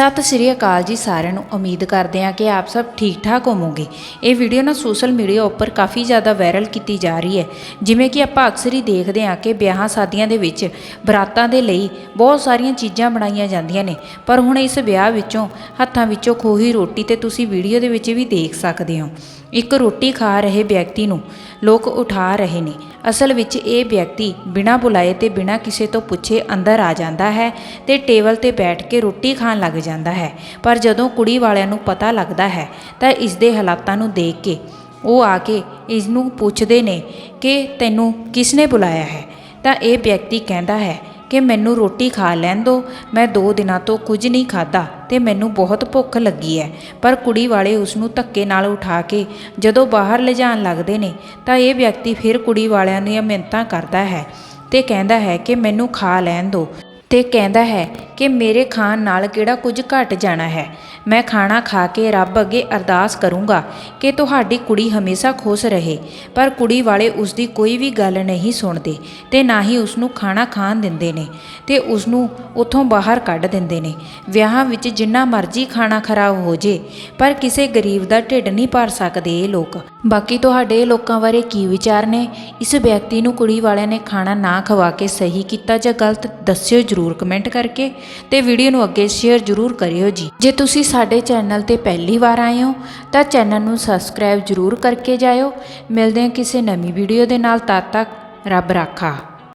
ਸਤਿ ਸ਼੍ਰੀ ਅਕਾਲ ਜੀ ਸਾਰਿਆਂ ਨੂੰ। ਉਮੀਦ ਕਰਦੇ ਹਾਂ ਕਿ ਆਪ ਸਭ ਠੀਕ ਠਾਕ ਹੋਵੋਗੇ। ਇਹ ਵੀਡੀਓ ਨਾ ਸੋਸ਼ਲ ਮੀਡੀਆ ਉੱਪਰ ਕਾਫੀ ਜ਼ਿਆਦਾ ਵਾਇਰਲ ਕੀਤੀ ਜਾ ਰਹੀ ਹੈ। ਜਿਵੇਂ ਕਿ ਆਪਾਂ ਅਕਸਰ ਹੀ ਦੇਖਦੇ ਹਾਂ ਕਿ ਵਿਆਹਾਂ ਸ਼ਾਦੀਆਂ ਦੇ ਵਿੱਚ ਬਰਾਤਾਂ ਦੇ ਲਈ ਬਹੁਤ ਸਾਰੀਆਂ ਚੀਜ਼ਾਂ ਬਣਾਈਆਂ ਜਾਂਦੀਆਂ ਨੇ। ਪਰ ਹੁਣ ਇਸ ਵਿਆਹ ਵਿੱਚੋਂ, ਹੱਥਾਂ ਵਿੱਚੋਂ ਖੋਹੀ ਰੋਟੀ ਤੇ ਤੁਸੀਂ ਵੀਡੀਓ ਦੇ ਵਿੱਚ ਵੀ ਦੇਖ ਸਕਦੇ ਹੋ। ਇੱਕ ਰੋਟੀ ਖਾ ਰਹੇ ਵਿਅਕਤੀ ਨੂੰ ਲੋਕ ਉਠਾ ਰਹੇ ਨੇ। ਅਸਲ ਵਿੱਚ ਇਹ ਵਿਅਕਤੀ ਬਿਨਾਂ ਬੁਲਾਏ ਤੇ ਬਿਨਾਂ ਕਿਸੇ ਤੋਂ ਪੁੱਛੇ ਅੰਦਰ ਆ ਜਾਂਦਾ ਹੈ ਤੇ ਟੇਬਲ ਤੇ ਬੈਠ ਕੇ ਰੋਟੀ ਖਾਣ ਲੱਗ ਜਾਂਦਾ ਹੈ। ਪਰ ਜਦੋਂ ਕੁੜੀ ਵਾਲਿਆਂ ਨੂੰ ਪਤਾ ਲੱਗਦਾ ਹੈ, ਤਾਂ ਇਸ ਦੇ ਹਾਲਾਤਾਂ ਨੂੰ ਦੇਖ ਕੇ ਉਹ ਆ ਕੇ ਇਸ ਨੂੰ ਪੁੱਛਦੇ ਨੇ ਕਿ ਤੈਨੂੰ ਕਿਸ ਨੇ ਬੁਲਾਇਆ ਹੈ? ਤਾਂ ਇਹ ਵਿਅਕਤੀ ਕਹਿੰਦਾ ਹੈ ਕਿ ਮੈਨੂੰ ਰੋਟੀ ਖਾ ਲੈਣ ਦਿਓ ਮੈਂ 2 ਦਿਨਾਂ ਤੋਂ ਕੁਝ ਨਹੀਂ ਖਾਦਾ ਤੇ ਮੈਨੂੰ ਬਹੁਤ ਭੁੱਖ ਲੱਗੀ ਹੈ ਪਰ ਕੁੜੀ ਵਾਲੇ ਉਸ ਨੂੰ ਧੱਕੇ ਨਾਲ ਉਠਾ ਕੇ ਜਦੋਂ ਬਾਹਰ ਲਿਜਾਣ ਲੱਗਦੇ ਨੇ ਤਾਂ ਇਹ ਵਿਅਕਤੀ ਫਿਰ ਕੁੜੀ ਵਾਲਿਆਂ ਦੀਆਂ ਮਿੰਨਤਾਂ ਕਰਦਾ ਹੈ ਤੇ ਕਹਿੰਦਾ ਹੈ ਕਿ ਮੈਨੂੰ ਖਾ ਲੈਣ ਦਿਓ ਤੇ ਕਹਿੰਦਾ ਹੈ ਕਿ ਮੇਰੇ ਖਾਣ ਨਾਲ ਕਿਹੜਾ ਕੁਝ ਘਟ ਜਾਣਾ ਹੈ। ਮੈਂ ਖਾਣਾ ਖਾ ਕੇ ਰੱਬ ਅੱਗੇ ਅਰਦਾਸ ਕਰੂੰਗਾ ਕਿ ਤੁਹਾਡੀ ਕੁੜੀ ਹਮੇਸ਼ਾ ਖੁਸ਼ ਰਹੇ, ਪਰ ਕੁੜੀ ਵਾਲੇ ਉਸ ਦੀ ਕੋਈ ਵੀ ਗੱਲ ਨਹੀਂ ਸੁਣਦੇ ਤੇ ਨਾ ਹੀ ਉਸ ਨੂੰ ਖਾਣਾ ਖਾਣ ਦਿੰਦੇ ਨੇ ਤੇ ਉਸ ਨੂੰ ਉੱਥੋਂ ਬਾਹਰ ਕੱਢ ਦਿੰਦੇ ਨੇ। ਵਿਆਹਾਂ ਵਿੱਚ ਜਿੰਨਾ ਮਰਜ਼ੀ ਖਾਣਾ ਖਰਾਬ ਹੋ ਜੇ, ਪਰ ਕਿਸੇ ਗਰੀਬ ਦਾ ਢਿੱਡ ਨਹੀਂ ਭਰ ਸਕਦੇ ਇਹ ਲੋਕ। ਬਾਕੀ ਤੁਹਾਡੇ ਲੋਕਾਂ ਬਾਰੇ ਕੀ ਵਿਚਾਰ ਨੇ? ਇਸ ਵਿਅਕਤੀ ਨੂੰ ਕੁੜੀ ਵਾਲਿਆਂ ਨੇ ਖਾਣਾ ਨਾ ਖਵਾ ਕੇ ਸਹੀ ਕੀਤਾ ਜਾਂ ਗਲਤ, ਦੱਸਿਓ ਜਰੂਰ ਕਮੈਂਟ ਕਰਕੇ ਤੇ ਵੀਡੀਓ ਨੂੰ ਅੱਗੇ ਸ਼ੇਅਰ ਜਰੂਰ ਕਰਿਓ ਜੀ। ਜੇ ਤੁਸੀਂ ਸਾਡੇ ਚੈਨਲ ਤੇ ਪਹਿਲੀ ਵਾਰ ਆਏ ਹੋ, ਤਾਂ ਚੈਨਲ ਨੂੰ ਸਬਸਕ੍ਰਾਈਬ ਜਰੂਰ ਕਰਕੇ ਜਾਇਓ। ਮਿਲਦੇ ਹਾਂ ਕਿਸੇ ਨਵੀਂ ਵੀਡੀਓ ਦੇ ਨਾਲ, ਤਦ ਤੱਕ ਰੱਬ ਰਾਖਾ।